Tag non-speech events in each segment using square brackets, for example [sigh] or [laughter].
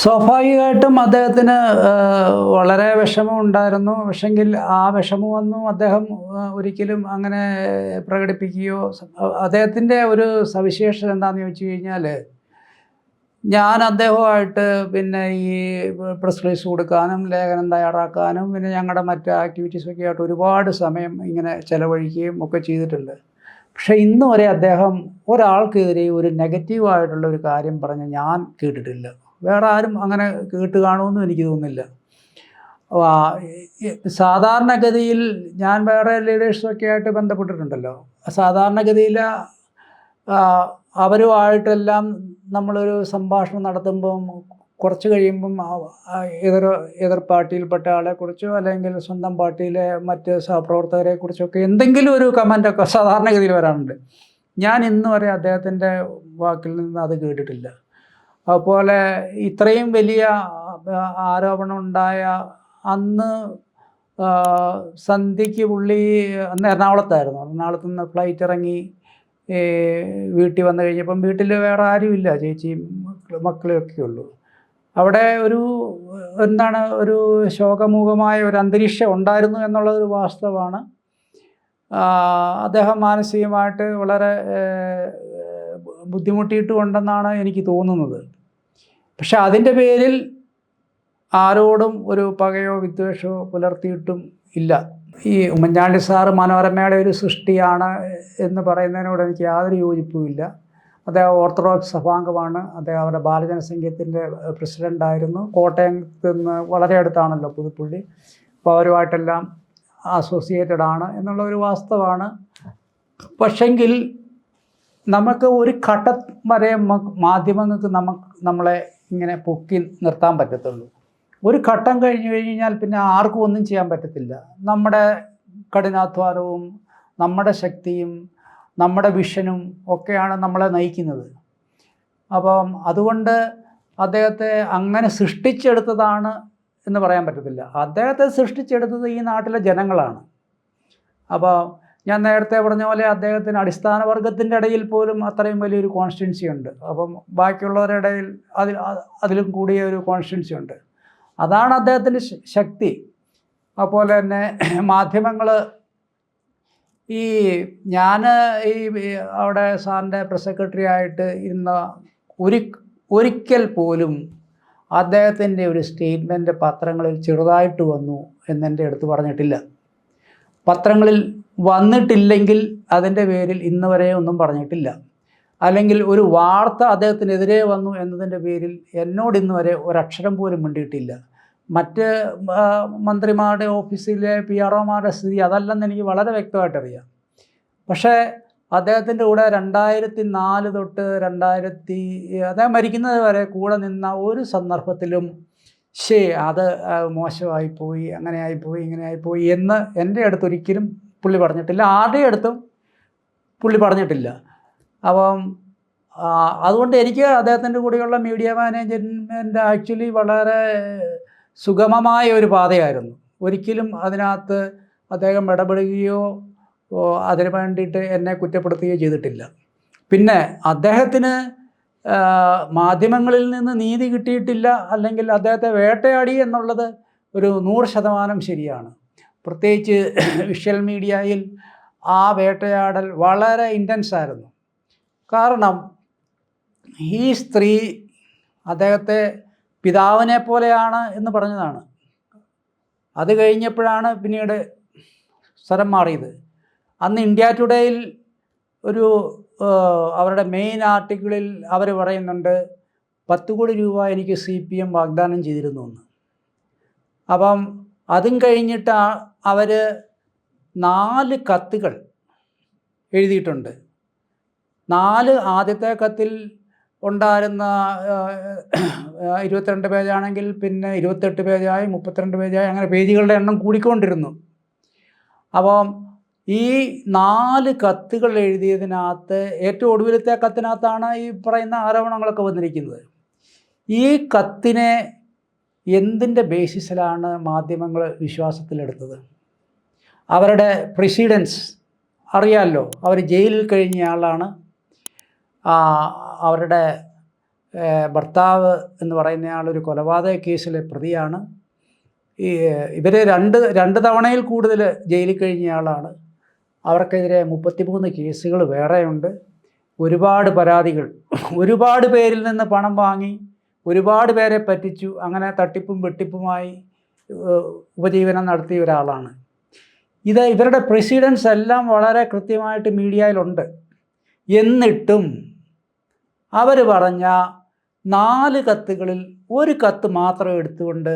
സ്വാഭാവികമായിട്ടും അദ്ദേഹത്തിന് വളരെ വിഷമം ഉണ്ടായിരുന്നു. പക്ഷെങ്കിൽ ആ വിഷമമൊന്നും അദ്ദേഹം ഒരിക്കലും അങ്ങനെ പ്രകടിപ്പിക്കുകയോ അദ്ദേഹത്തിന്റെ ഒരു സവിശേഷത എന്താണെന്ന് ചോദിച്ചു കഴിഞ്ഞാൽ ഞാൻ അദ്ദേഹമായിട്ട് പിന്നെ ഈ പ്രസ് റിലീസ് കൊടുക്കാനും ലേഖനം തയ്യാറാക്കാനും പിന്നെ ഞങ്ങളുടെ മറ്റ് ആക്ടിവിറ്റീസൊക്കെ ആയിട്ട് ഒരുപാട് സമയം ഇങ്ങനെ ചിലവഴിക്കുകയും ഒക്കെ ചെയ്തിട്ടുണ്ട്. പക്ഷേ ഇന്ന് വരെ അദ്ദേഹം ഒരാൾക്കെതിരെ ഒരു നെഗറ്റീവായിട്ടുള്ള ഒരു കാര്യം പറഞ്ഞ് ഞാൻ കേട്ടിട്ടില്ല. വേറെ ആരും അങ്ങനെ കേട്ട് കാണുമെന്നും എനിക്ക് തോന്നുന്നില്ല. സാധാരണഗതിയിൽ ഞാൻ വേറെ ലീഡേഴ്സൊക്കെ ആയിട്ട് ബന്ധപ്പെട്ടിട്ടുണ്ടല്ലോ. സാധാരണഗതിയിൽ അവരുമായിട്ടെല്ലാം നമ്മളൊരു സംഭാഷണം നടത്തുമ്പം കുറച്ച് കഴിയുമ്പം എതിർ എതിർ പാർട്ടിയിൽപ്പെട്ട ആളെക്കുറിച്ചോ അല്ലെങ്കിൽ സ്വന്തം പാർട്ടിയിലെ മറ്റ് സഹപ്രവർത്തകരെ കുറിച്ചൊക്കെ എന്തെങ്കിലും ഒരു കമന്റൊക്കെ സാധാരണഗതിയിൽ വരാറുണ്ട്. ഞാൻ ഇന്നുവരെ അദ്ദേഹത്തിന്റെ വാക്കിൽ നിന്ന് അത് കേട്ടിട്ടില്ല. അതുപോലെ ഇത്രയും വലിയ ആരോപണം ഉണ്ടായ അന്ന് സന്ധ്യയ്ക്ക് പുള്ളി അന്ന് എറണാകുളത്തായിരുന്നു. എറണാകുളത്ത് നിന്ന് ഫ്ലൈറ്റ് ഇറങ്ങി വീട്ടിൽ വന്നു കഴിഞ്ഞപ്പം വീട്ടിൽ വേറെ ആരുമില്ല ചേച്ചിയും മക്കൾ മക്കളെയൊക്കെ ഉള്ളൂ. അവിടെ ഒരു എന്താണ് ഒരു ശോകമൂകമായ ഒരു അന്തരീക്ഷം ഉണ്ടായിരുന്നു എന്നുള്ളതൊരു വാസ്തവമാണ്. അദ്ദേഹം മാനസികമായിട്ട് വളരെ ബുദ്ധിമുട്ടിയിട്ടുണ്ടെന്നാണ് എനിക്ക് തോന്നുന്നത്. പക്ഷെ അതിന്റെ പേരിൽ ആരോടും ഒരു പകയോ വിദ്വേഷമോ പുലർത്തിയിട്ടും ഇല്ല. ഈ ഉമ്മൻചാണ്ടി സാറ് മനോരമയുടെ ഒരു സൃഷ്ടിയാണ് എന്ന് പറയുന്നതിനോട് എനിക്ക് യാതൊരു യോജിപ്പുമില്ല. അദ്ദേഹം ഓർത്തഡോക്സ് സഭാംഗമാണ്. അദ്ദേഹം അവരുടെ ബാലജനസംഘത്തിന്റെ പ്രസിഡന്റായിരുന്നു കോട്ടയത്ത് നിന്ന് വളരെ അടുത്താണല്ലോ പുതുപ്പള്ളി. അപ്പോൾ അവരുമായിട്ടെല്ലാം അസോസിയേറ്റഡ് ആണ് എന്നുള്ള ഒരു വാസ്തവമാണ്. പക്ഷെങ്കിൽ നമുക്ക് ഒരു ഘട്ടം വരെ മാധ്യമങ്ങൾക്ക് നമുക്ക് നമ്മളെ ഇങ്ങനെ പൊക്കി നിർത്താൻ പറ്റത്തുള്ളൂ. ഒരു ഘട്ടം കഴിഞ്ഞു കഴിഞ്ഞാൽ പിന്നെ ആർക്കും ഒന്നും ചെയ്യാൻ പറ്റത്തില്ല. നമ്മുടെ കഠിനാധ്വാനവും നമ്മുടെ ശക്തിയും നമ്മുടെ വിഷനും ഒക്കെയാണ് നമ്മളെ നയിക്കുന്നത്. അപ്പം അതുകൊണ്ട് അദ്ദേഹത്തെ അങ്ങനെ സൃഷ്ടിച്ചെടുത്തതാണ് എന്ന് പറയാൻ പറ്റത്തില്ല. അദ്ദേഹത്തെ സൃഷ്ടിച്ചെടുത്തത് ഈ നാട്ടിലെ ജനങ്ങളാണ്. അപ്പോൾ ഞാൻ നേരത്തെ പറഞ്ഞ പോലെ അദ്ദേഹത്തിന് അടിസ്ഥാന വർഗത്തിന്റെ ഇടയിൽ പോലും അത്രയും വലിയൊരു കോൺസ്റ്റിറ്റ്യൻസി ഉണ്ട്. അപ്പം ബാക്കിയുള്ളവരുടെ ഇടയിൽ അതിൽ അതിലും കൂടിയ ഒരു കോൺസ്റ്റിറ്റ്യൻസി ഉണ്ട്. അതാണ് അദ്ദേഹത്തിന്റെ ശക്തി. അതുപോലെ തന്നെ [clears throat] മാധ്യമങ്ങൾ ഈ ഞാൻ ഈ അവിടെ സാറിന്റെ പ്രസ് സെക്രട്ടറി ആയിട്ട് ഇരുന്ന ഒരു ഒരിക്കൽ പോലും അദ്ദേഹത്തിന്റെ ഒരു സ്റ്റേറ്റ്മെന്റ് പത്രങ്ങളിൽ ചെറുതായിട്ട് വന്നു എന്നെന്റെ അടുത്ത് പറഞ്ഞിട്ടില്ല. പത്രങ്ങളിൽ വന്നിട്ടില്ലെങ്കിൽ അതിന്റെ പേരിൽ ഇന്ന് വരെ ഒന്നും പറഞ്ഞിട്ടില്ല. അല്ലെങ്കിൽ ഒരു വാർത്ത അദ്ദേഹത്തിനെതിരെ വന്നു എന്നതിന്റെ പേരിൽ എന്നോട് ഇന്ന് വരെ ഒരക്ഷരം പോലും മിണ്ടിയിട്ടില്ല. മറ്റ് മന്ത്രിമാരുടെ ഓഫീസിലെ പി ആർ ഒമാരുടെ സ്ഥിതി അതല്ലെന്ന് എനിക്ക് വളരെ വ്യക്തമായിട്ട് അറിയാം പക്ഷേ അദ്ദേഹത്തിന്റെ കൂടെ രണ്ടായിരത്തി നാല് തൊട്ട് രണ്ടായിരത്തി അദ്ദേഹം മരിക്കുന്നത് വരെ കൂടെ നിന്ന ഒരു സന്ദർഭത്തിലും ശേ അത് മോശമായി പോയി അങ്ങനെ ആയിപ്പോയി ഇങ്ങനെ ആയിപ്പോയി എന്ന് എന്റെ അടുത്ത് ഒരിക്കലും പുള്ളി പറഞ്ഞിട്ടില്ല. ആരുടെ അടുത്തും പുള്ളി പറഞ്ഞിട്ടില്ല. അപ്പം അതുകൊണ്ട് എനിക്ക് അദ്ദേഹത്തിന്റെ കൂടെയുള്ള മീഡിയ മാനേജ്മെന്റ് ആക്ച്വലി വളരെ സുഗമമായ ഒരു പാതയായിരുന്നു. ഒരിക്കലും അതിനകത്ത് അദ്ദേഹം ഇടപെടുകയോ അതിനു വേണ്ടിയിട്ട് എന്നെ കുറ്റപ്പെടുത്തുകയോ ചെയ്തിട്ടില്ല. പിന്നെ അദ്ദേഹത്തിന് മാധ്യമങ്ങളിൽ നിന്ന് നീതി കിട്ടിയിട്ടില്ല അല്ലെങ്കിൽ അദ്ദേഹത്തെ വേട്ടയാടി എന്നുള്ളത് ഒരു നൂറ് ശതമാനം ശരിയാണ്. പ്രത്യേകിച്ച് വിഷ്വൽ മീഡിയയിൽ ആ വേട്ടയാടൽ വളരെ ഇന്റൻസ് ആയിരുന്നു. കാരണം ഈ സ്ത്രീ അദ്ദേഹത്തെ പിതാവിനെ പോലെയാണ് എന്ന് പറഞ്ഞതാണ്. അത് കഴിഞ്ഞപ്പോഴാണ് പിന്നീട് സ്ഥലം മാറിയത്. അന്ന് ഇന്ത്യ ടുഡേയിൽ ഒരു അവരുടെ മെയിൻ ആർട്ടിക്കിളിൽ അവർ പറയുന്നുണ്ട് പത്ത് കോടി രൂപ എനിക്ക് സി പി എം വാഗ്ദാനം ചെയ്തിരുന്നു എന്ന്. അപ്പം അതും കഴിഞ്ഞിട്ട് അവർ നാല് കത്തുകൾ എഴുതിയിട്ടുണ്ട്. നാല് ആദ്യത്തെ കത്തിൽ ഉണ്ടായിരുന്ന ഇരുപത്തിരണ്ട് പേജാണെങ്കിൽ പിന്നെ ഇരുപത്തെട്ട് പേജായി മുപ്പത്തിരണ്ട് പേജായി അങ്ങനെ പേജുകളുടെ എണ്ണം കൂടിക്കൊണ്ടിരുന്നു. അപ്പം ഈ നാല് കത്തുകൾ എഴുതിയതിനകത്ത് ഏറ്റവും ഒടുവിലത്തെ കത്തിനകത്താണ് ഈ പറയുന്ന ആരോപണങ്ങളൊക്കെ വന്നിരിക്കുന്നത്. ഈ കത്തിനെ എന്തിന്റെ ബേസിസിലാണ് മാധ്യമങ്ങൾ വിശ്വാസത്തിലെടുത്തത്? അവരുടെ പ്രസിഡൻസ് അറിയാമല്ലോ അവർ ജയിലിൽ കഴിഞ്ഞ ആളാണ്. അവരുടെ ഭർത്താവ് എന്ന് പറയുന്നയാളൊരു കൊലപാതക കേസിലെ പ്രതിയാണ്. ഈ ഇവർ രണ്ട് രണ്ട് തവണയിൽ കൂടുതൽ ജയിലിൽ കഴിഞ്ഞയാളാണ് അവർക്കെതിരെ മുപ്പത്തിമൂന്ന് കേസുകൾ വേറെയുണ്ട്. ഒരുപാട് പരാതികൾ. ഒരുപാട് പേരിൽ നിന്ന് പണം വാങ്ങി ഒരുപാട് പേരെ പറ്റിച്ചു അങ്ങനെ തട്ടിപ്പും വെട്ടിപ്പുമായി ഉപജീവനം നടത്തിയ ഒരാളാണ്. ഇത് ഇവരുടെ പ്രസിഡൻസ് എല്ലാം വളരെ കൃത്യമായിട്ട് മീഡിയയിലുണ്ട്. എന്നിട്ടും അവർ പറഞ്ഞ നാല് കത്തുകളിൽ ഒരു കത്ത് മാത്രം എടുത്തുകൊണ്ട്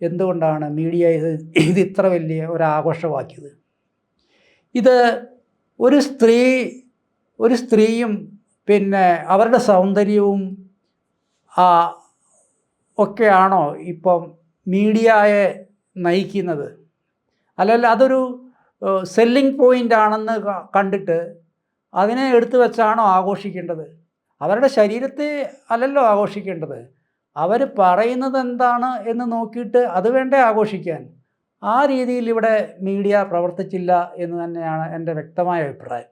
എന്തുകൊണ്ടാണ് മീഡിയ ഇത് ഇത് ഇത്ര വലിയ ഒരാഘോഷമാക്കിയത്? ഇത് ഒരു സ്ത്രീ ഒരു സ്ത്രീയും പിന്നെ അവരുടെ സൗന്ദര്യവും ഒക്കെയാണോ ഇപ്പം മീഡിയയെ നയിക്കുന്നത്? അല്ലെങ്കിൽ അതൊരു സെല്ലിംഗ് പോയിന്റ് ആണെന്ന് കണ്ടിട്ട് അതിനെ എടുത്തു വെച്ചാണോ ആഘോഷിക്കേണ്ടത്? അവരുടെ ശരീരത്തെ അല്ലല്ലോ ആഘോഷിക്കേണ്ടത്. അവർ പറയുന്നത് എന്താണ് എന്ന് നോക്കിയിട്ട് അത് വേണ്ടേ ആഘോഷിക്കാൻ. ആ രീതിയിൽ ഇവിടെ മീഡിയ പ്രവർത്തിച്ചില്ല എന്ന് തന്നെയാണ് എന്റെ വ്യക്തമായ അഭിപ്രായം.